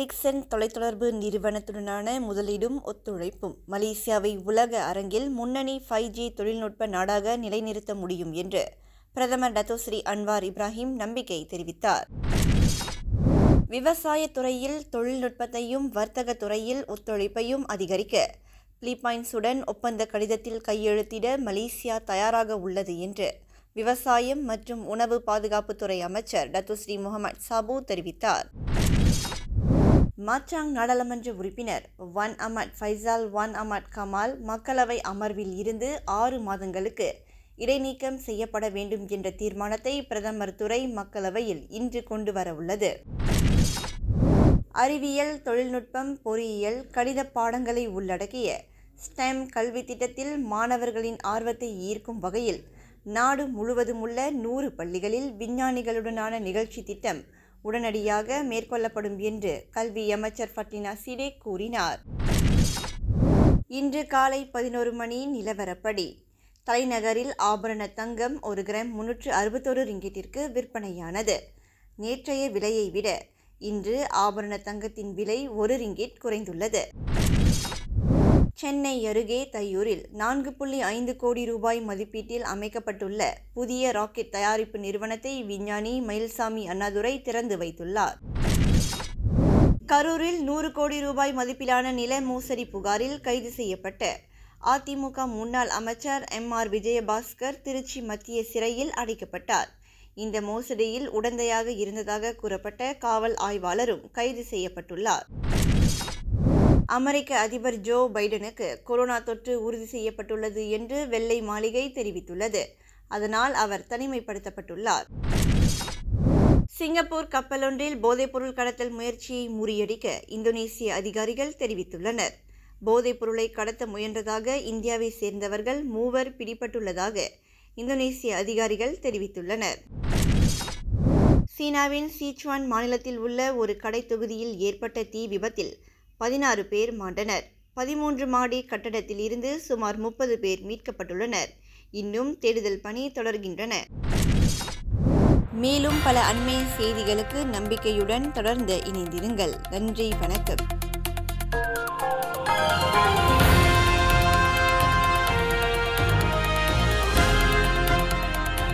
Ericsson தொலைத்தொடர்பு நிறுவனத்துடனான முதலீடும் ஒத்துழைப்பும். மலேசியாவை உலக அரங்கில் முன்னணி ஃபைவ் ஜி தொழில்நுட்ப நாடாக நிலைநிறுத்த முடியும் என்று பிரதமர் டத்தோஸ்ரீ அன்வார் இப்ராஹிம் நம்பிக்கை தெரிவித்தார். விவசாயத்துறையில் தொழில்நுட்பத்தையும் வர்த்தக துறையில் ஒத்துழைப்பையும் அதிகரிக்க பிலிப்பைன்ஸுடன் ஒப்பந்த கடிதத்தில் கையெழுத்திட மலேசியா தயாராக உள்ளது என்று விவசாயம் மற்றும் உணவு பாதுகாப்புத்துறை அமைச்சர் டத்துஸ்ரீ முகமது சாபு தெரிவித்தார். மாச்சாங் நாடாளுமன்ற உறுப்பினர் Wan Ahmad Faisal Wan Ahmad Kamal மக்களவை அமர்வில் இருந்து ஆறு மாதங்களுக்கு இடைநீக்கம் செய்யப்பட வேண்டும் என்ற தீர்மானத்தை பிரதமர் துறை மக்களவையில் இன்று கொண்டு வரவுள்ளது. அறிவியல் தொழில்நுட்பம் பொறியியல் கணித பாடங்களை உள்ளடக்கிய ஸ்டெம் கல்வி திட்டத்தில் மாணவர்களின் ஆர்வத்தை ஈர்க்கும் வகையில் நாடு முழுவதும் உள்ள நூறு பள்ளிகளில் விஞ்ஞானிகளுடனான நிகழ்ச்சி திட்டம் உடனடியாக மேற்கொள்ளப்படும் என்று கல்வி அமைச்சர் ஃபட்டினா சிடே கூறினார். இன்று காலை பதினோரு மணி நிலவரப்படி தலைநகரில் ஆபரண தங்கம் ஒரு கிராம் முன்னூற்று அறுபத்தொரு ரிங்கிட்டிற்கு விற்பனையானது. நேற்றைய விலையை விட இன்று ஆபரண தங்கத்தின் விலை ஒரு ரிங்கிட் குறைந்துள்ளது. சென்னை அருகே தையூரில் நான்கு புள்ளி ஐந்து கோடி ரூபாய் மதிப்பீட்டில் அமைக்கப்பட்டுள்ள புதிய ராக்கெட் தயாரிப்பு நிறுவனத்தை விஞ்ஞானி மயில்சாமி அண்ணாதுரை திறந்து வைத்துள்ளார். கரூரில் நூறு கோடி ரூபாய் மதிப்பிலான நில மோசடி புகாரில் கைது செய்யப்பட்ட அதிமுக முன்னாள் அமைச்சர் எம் ஆர் விஜயபாஸ்கர் திருச்சி மத்திய சிறையில் அடைக்கப்பட்டார். இந்த மோசடியில் உடந்தையாக இருந்ததாக கூறப்பட்ட காவல் ஆய்வாளரும் கைது செய்யப்பட்டுள்ளார். அமெரிக்க அதிபர் ஜோ பைடனுக்கு கொரோனா தொற்று உறுதி செய்யப்பட்டுள்ளது என்று வெள்ளை மாளிகை தெரிவித்துள்ளது. அதனால் அவர் தனிமைப்படுத்தப்பட்டுள்ளார். சிங்கப்பூர் கப்பலொன்றில் போதைப்பொருள் கடத்தல் முயற்சியை முறியடிக்க இந்தோனேசிய அதிகாரிகள் தெரிவித்துள்ளனர். போதைப்பொருளை கடத்த முயன்றதாக இந்தியாவை சேர்ந்தவர்கள் மூவர் பிடிபட்டுள்ளதாக இந்தோனேசிய அதிகாரிகள் தெரிவித்துள்ளனர். சீனாவின் சீச்சுவான் மாநிலத்தில் உள்ள ஒரு கடை தொகுதியில் ஏற்பட்ட தீ விபத்தில் பதினாறு பேர் மாண்டனர். பதிமூன்று மாடி கட்டடத்தில் இருந்து சுமார் முப்பது பேர் மீட்கப்பட்டுள்ளனர். இன்னும் தேடுதல் பணி தொடர்கின்றன. மேலும் பல அண்மை செய்திகளுக்கு நம்பிக்கையுடன் தொடர்ந்து இணைந்திருங்கள். நன்றி வணக்கம்.